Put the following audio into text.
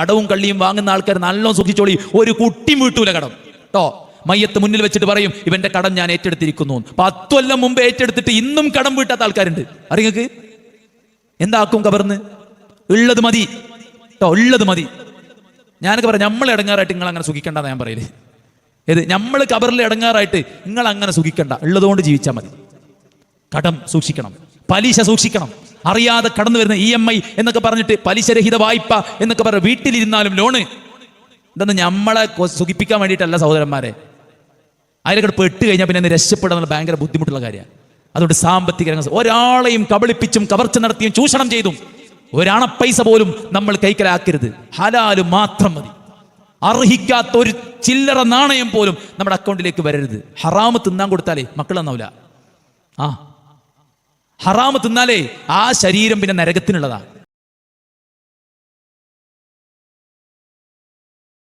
കടവും കള്ളിയും വാങ്ങുന്ന ആൾക്കാർ നല്ലോണം സൂക്ഷിച്ചോളി. ഒരു കുട്ടി വീട്ടൂല കടം. കേട്ടോ മയ്യത്ത് മുന്നിൽ വെച്ചിട്ട് പറയും ഇവന്റെ കടം ഞാൻ ഏറ്റെടുത്തിരിക്കുന്നു. പത്തു കൊല്ലം മുമ്പ് ഏറ്റെടുത്തിട്ട് ഇന്നും കടം വീട്ടാത്ത ആൾക്കാരുണ്ട്. അറിയങ്ങൾക്ക് എന്താക്കും കബർന്ന് ഉള്ളത് മതി. കേട്ടോ ഉള്ളത് മതി. ഞാനൊക്കെ പറയാം നമ്മൾ ഇടങ്ങാറായിട്ട് നിങ്ങൾ അങ്ങനെ സുഖിക്കണ്ടെന്ന് ഞാൻ പറയൽ. ഏത്? നമ്മൾ കബറിൽ ഇടങ്ങാറായിട്ട് നിങ്ങൾ അങ്ങനെ സുഖിക്കണ്ട ഉള്ളതുകൊണ്ട് ജീവിച്ചാൽ മതി. കടം സൂക്ഷിക്കണം. പലിശ സൂക്ഷിക്കണം. അറിയാതെ കടന്നു വരുന്ന ഇ എം ഐ എന്നൊക്കെ പറഞ്ഞിട്ട് പലിശരഹിത വായ്പ എന്നൊക്കെ പറഞ്ഞ വീട്ടിലിരുന്നാലും ലോണ്. ഇതൊന്നും നമ്മളെ സുഖിപ്പിക്കാൻ വേണ്ടിയിട്ടല്ല സഹോദരന്മാരെ. അതിലൊക്കെ പെട്ട് കഴിഞ്ഞാൽ പിന്നെ രക്ഷപ്പെടാൻ ഭയങ്കര ബുദ്ധിമുട്ടുള്ള കാര്യമാണ് അതുകൊണ്ട് സാമ്പത്തിക രംഗം ഒരാളെയും കബളിപ്പിച്ചും കവർച്ച നടത്തിയും ചൂഷണം ചെയ്തും ഒരാണ പൈസ പോലും നമ്മൾ കൈക്കലാക്കരുത്. ഹലാൽ മാത്രം മതി. അർഹിക്കാത്ത ഒരു ചില്ലറ നാണയം പോലും നമ്മുടെ അക്കൗണ്ടിലേക്ക് വരരുത്. ഹറാമ് തിന്നാൻ കൊടുത്താലേ മക്കൾ നന്നാവില്ല ആ ഹറാമ് തിന്നാലേ ആ ശരീരം പിന്നെ നരകത്തിനുള്ളതാ.